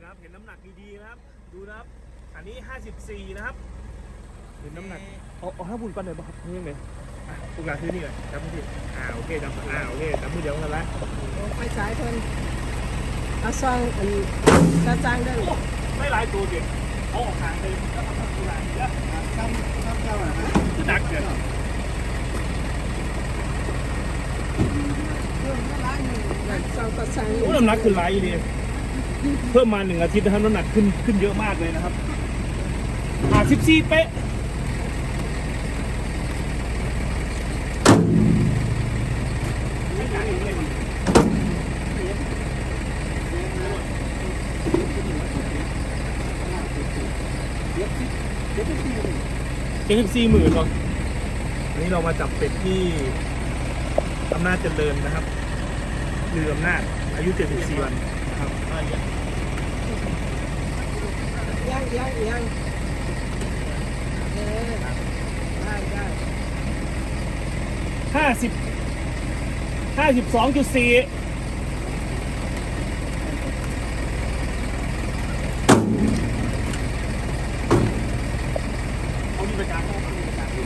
นะครับเห็นน้ำหนักดีๆนะครับ ดูนะครับ อันนี้ 54 นะครับเห็นน้ำหนักเอาเอาห้าบุญก่อนเลยป่ะครับนี่เลยอะพวกเราซื้อนี่เลยจำมือถืออ่าโอเคจำอ่าโอเคจำมือเดียวกันละไฟฉายเพิ่นเอาซองอันกระจังได้โอ้ไม่หลายตัวเด็กเอาออกทางเลยแล้วทำตัวไหนเยอะซ้ำซ้ำเจ้าอะคือหนักเกินซองกระจังโอ้น้ำหนักขึ้นหลายดี เพิ่มมาหนึ่งอาทิตย์นะครับน้ำหนักขึ้นขึ้นเยอะมากเลยนะครับอ่า14เป๊ะเจ็ดสิบสี่หมื่นหรอกอันนี้เรามาจับเป็ดที่อำนาจเจริญนะครับเรืออำนาจอายุ 74 วัน ครับยังยังยังเออได้ได้ห้าสิบห้าสิบสองจุดสี่เอาดีประจานเอาดีประจานดู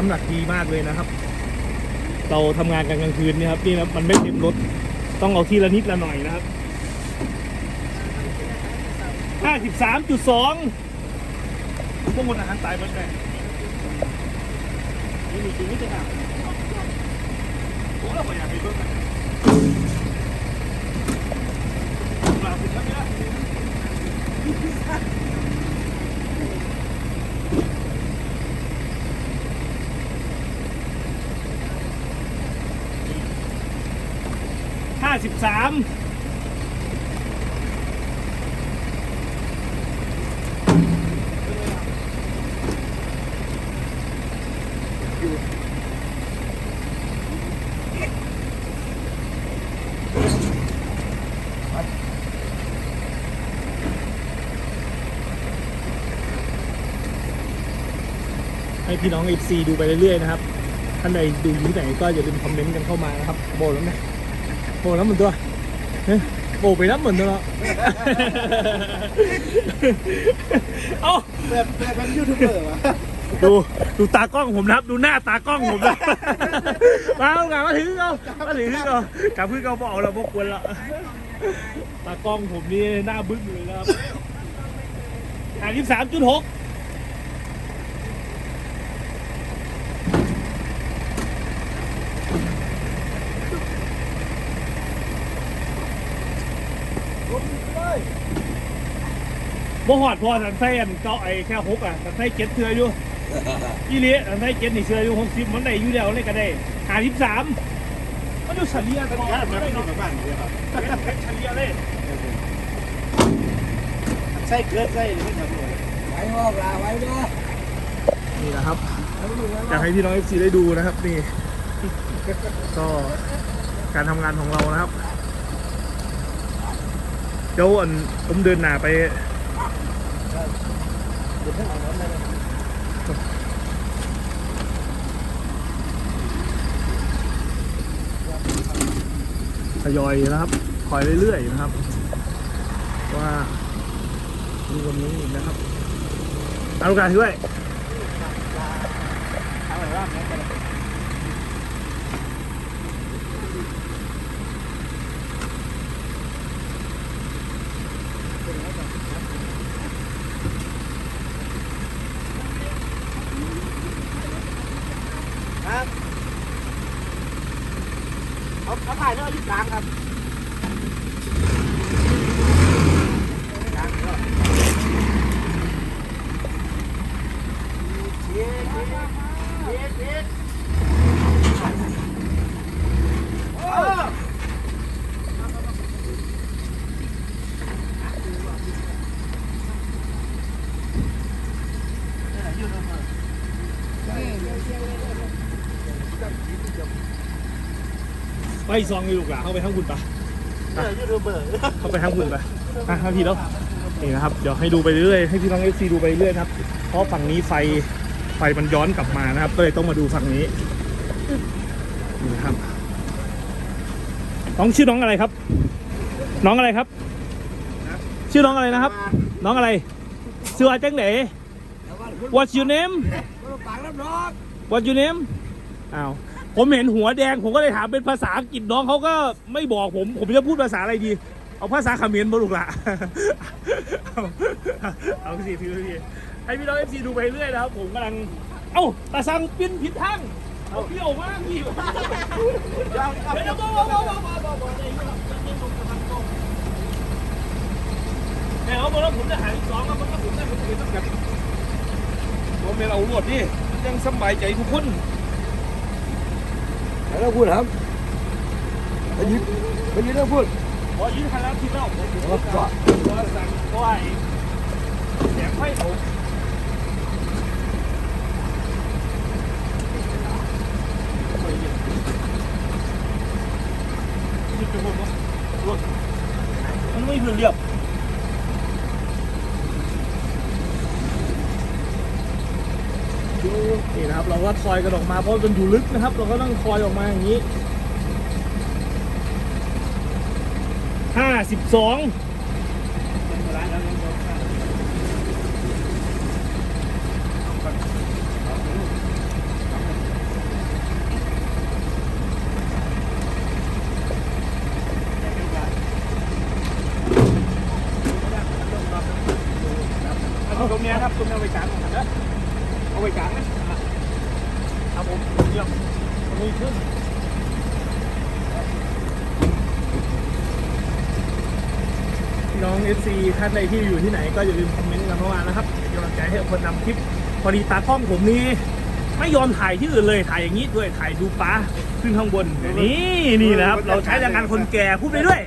น้ำหนักดีมากเลยนะครับ เราทำงานกันกลางคืนเนี่ยครับนี่นะมันไม่เต็มรถต้องเอาทีละนิดละหน่อยนะครับห้าสิบสามจุดสองพวกคนอาหารตายหมดเลยนี่มีจริงไม่ใช่หรอโอ้เราอยากไปเบิ่งกันเราคุณทำไม่ได้ห้า สิบสามให้พี่น้อง FC ดูไปเรื่อยๆนะครับ ท่านใดดูอยู่ที่ไหนก็อย่าลืมคอมเมนต์กันเข้ามานะครับ โบแล้วนะ โบแล้วเหมือนตัวเฮ้ยโบไปน้ำเหมือนตัวเนาะเอ้าแบบแบบเป็นยูทูบเบอร์วะดูดูตากล้องผมนะครับ ดูหน้าตากล้องผมนะมาเอากลับมาถึงเอามาถึงเอากลับเพื่อนเขาบอกเราพวกควรละตากล้องผมนี่หน้าบึ้งเลยนะครับอ่ายี่สามจุดหก บ่หอดพอสันไส้อันเก้าไอ้แค่หกอะสันไส้เจ็ดเทืออยู่อีเลี้ยสันไส้เจ็ดนี่เทืออยู่หกสิบมันได้อยู่แล้วเลยก็ได้หาสิบสามมันดูเฉลี่ยกันแค่แบบไม่อยู่กับบ้านเลยครับเฉลี่ยเลยใส่เกิดใส่ไม่ทำเลยไว้บอกลาไว้เด้อนี่นะครับอยากให้พี่น้องเอฟซีได้ดูนะครับนี่ก็การทำงานของเรานะครับเจ้าอันผมเดินหน้าไป ทยอยนะครับคอยเรื่อยๆนะครับ ว่ามีวันนี้อีกนะครับเอาลูกการด้วยเอาไว้ว่าครับเขาเขาถ่ายเรื่องอายุกลางครับกลางก็เชียร์เชียร์เชียร์เชียร์โอ้ ไปซองเลยลูกหลานเข้าไปทั้งบุญปะเออยูทูบเบอร์เข้าไปทั้งบุญปะอะทั้งทีแล้วนี่นะครับ เดี๋ยวให้ดูไปเรื่อยๆให้พี่น้องเอฟซีดูไปเรื่อยนะครับ เพราะฝั่งนี้ไฟ ไฟมันย้อนกลับมานะครับ ก็เลยต้องมาดูฝั่งนี้นี่ครับ น้องชื่อน้องอะไรครับ น้องอะไรครับ ชื่อน้องอะไรนะครับ น้องอะไรชื่อว่าจังไหน What's your name What's your name อ้าวผมเห็นหัวแดงผมก็เลยถามเป็นภาษาอังกฤษน้องเขาก็ไม่บอกผม ผมจะพูดภาษาอะไรดี เอาภาษาเขมรบ่ลูกละเอาสิถือสิ ให้พี่น้องเอฟซีดูไปเรื่อยนะครับ ผมกำลัง เอ้าตาสังปิ้นผิดทางเอาพี่ออกมากพี่เดี๋ยวเดี๋ยวบอกบอกบอกบอกบอกบอกแต่เขาบอกว่าผมจะหายสองแล้วมันก็ผมได้ผมจะต้องแบบผมเป็นเอารวดนี่ยังสบายใจทุกคนแล้วพูดครับไปยิบไปยิบแล้วพูดพอยืนคันแล้วที่เล่าผมก็สั่งว่าแสงไฟผม มันเรียบนี่นะครับ เราก็ทอยกันออกมาเพราะมันอยู่ลึกนะครับ เราก็ต้องทอยออกมาอย่างนี้ห้าสิบสอง เอาตรงนี้ครับตรง นี้เอาไปกลางนะเอาไปกลางนะครับผมเยี่ยมมือขึ้นพี่น้อง FC ท่านใดที่อยู่ที่ไหนก็อย่าลืมคอมเมนต์กันเข้ามานะครับเป็นกำลังใจให้คนนำคลิป พอดีตากล้องผมนี่ไม่ยอมถ่ายที่อื่นเลยถ่ายอย่างนี้ด้วยถ่ายดูปลาขึ้นข้างบนนี่นี่นะครับ เราใช้แรงงานคนแก่พูดไปด้วย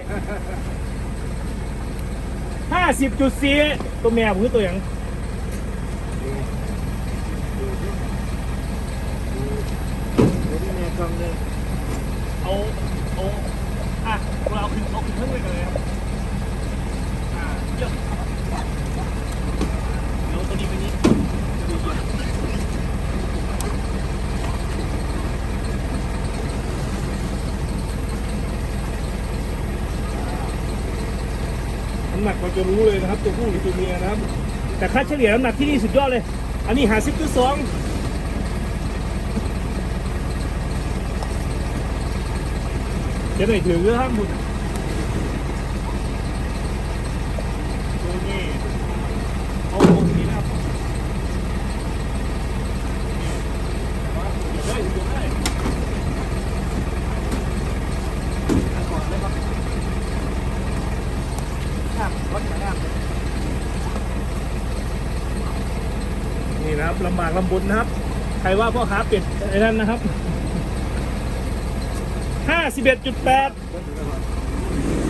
ห้าสิบจุดสี่ตัวแม่ผมคือตัวอย่าง แม่องเลยเอาเอาอะเราเอาขึ้นเอาขึ้นเครื่องเลยกันเลยครับอ่าเยี่ยมเดี๋ยวตัวนี้ไปนี้น้ำหนักเราจะรู้เลยนะครับ ตัวผู้หรือตัวเมียนะครับ แต่ค่าเฉลี่ยน้ำหนักที่นี่สุดยอดเลย อันนี้หาสิบจุดสอง จะไหนถือเรื่องห้ามบุญตัวนี้เอาตรงนี้นะครับเฮ้ยดูได้ก่อนเลยครับข้ามรถมาข้ามนี่นะครับลำบากลำบนนะครับ ใครว่าพ่อค้าเป็ดไอ้นั่นนะครับ 51.8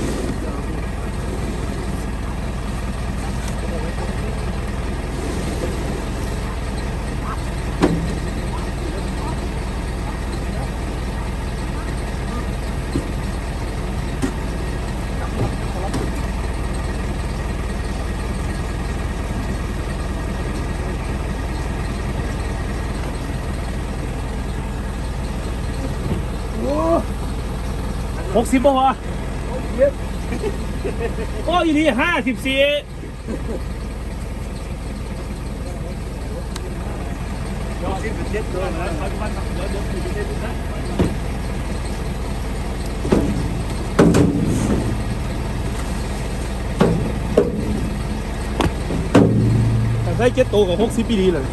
หกสิบบ่พอก็อยู่ที่ห้าสิบสี่แต่ใช้เจ็ดโตวกับหกสิบปีดีเลย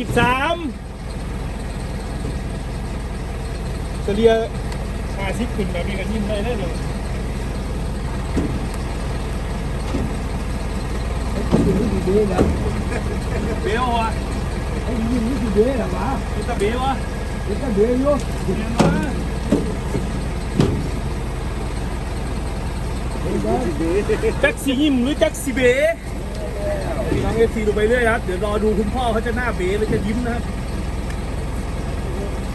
สิบสามเฉลี่ยห้าสิบขึ้นแบบนี้ก็ยิ้มได้เลยเลยเบี้ยวอะไอ้ยิงนี่คือเด้หรอวะนี่ตะเบี้ยวอะนี่ก็เด้อยู่เบี้ยวมาแจ็คสียิ้มหรือแจ็คสีเบ๋พี่น้อง เอฟซีดูไปเรื่อยครับ เดี๋ยวรอดูคุณพ่อเขาจะหน้าเบ๊แล้วจะยิ้มนะครับ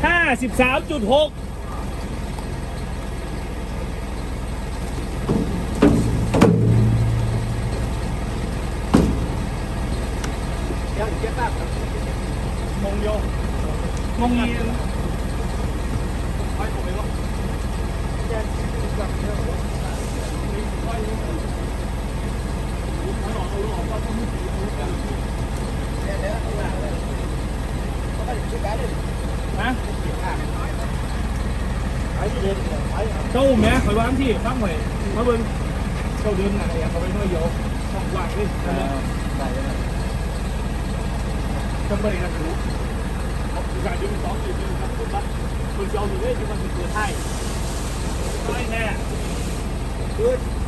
ห้าสิบสามจุดหกมงโยมงเงียไปผมไปวะ เจ้าแม่คอยวางที่ฟังหน่อยมาเบิ่งเจ้าเดินหนักอย่างเขาไปน้อยเดียวช่องว่างเลยนะจำไม่ได้นะครูการดึงสองอยู่ดึงครับคุณบัตคุณจะเอาอยู่ด้วยที่มันเป็นตัวไทยไม่แน่ไม่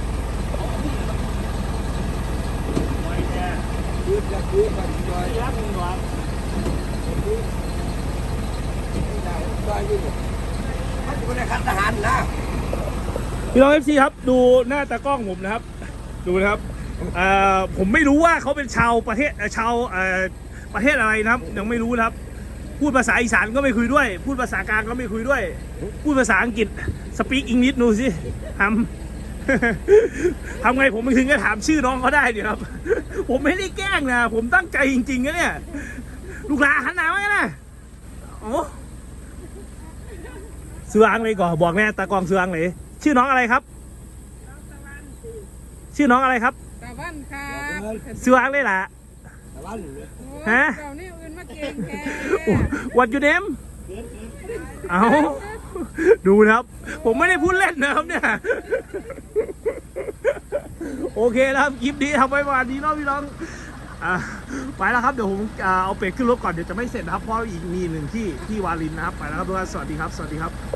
พี่น้องเอฟซีครับ ดูหน้าตากล้องผมนะครับ ดูนะครับผมไม่รู้ว่าเขาเป็นชาวประเทศชาวประเทศอะไรนะครับ ยังไม่รู้นะครับ พูดภาษาอีสานก็ไม่คุยด้วย พูดภาษากลางก็ไม่คุยด้วย พูดภาษาอังกฤษสปีกอังกฤษดูสิทำ ทำไงผมไม่ถึงจะถามชื่อน้องเขาได้เนี่ยครับ ผมไม่ได้แกล้งนะ ผมตั้งใจจริงๆนะเนี่ย ลูกหลานหันหน้ามาไงนะโอ้ซื้ออังเลยก่อนบอกแน่ตากล้องซื้ออังเลย ชื่อน้องอะไรครับ ชื่อน้องอะไรครับตะวันครับซื้ออังเลยล่ะแต่ว่าฮะเจ้านี่อื่นมาเก่งแค่วัดยู เอาดูนะครับ ผมไม่ได้พูดเล่นนะครับเนี่ย โอเคนะครับคลิปนี้ทำไว้ประมาณนี้เนาะพี่น้องไปแล้วครับเดี๋ยวผมเอาเป็ดขึ้นรถก่อนเดี๋ยวจะไม่เสร็จนะครับเพราะอีกมีหนึ่งที่ที่วาลินนะครับไปแล้วครับทุกท่านสวัสดีครับ สวัสดีครับ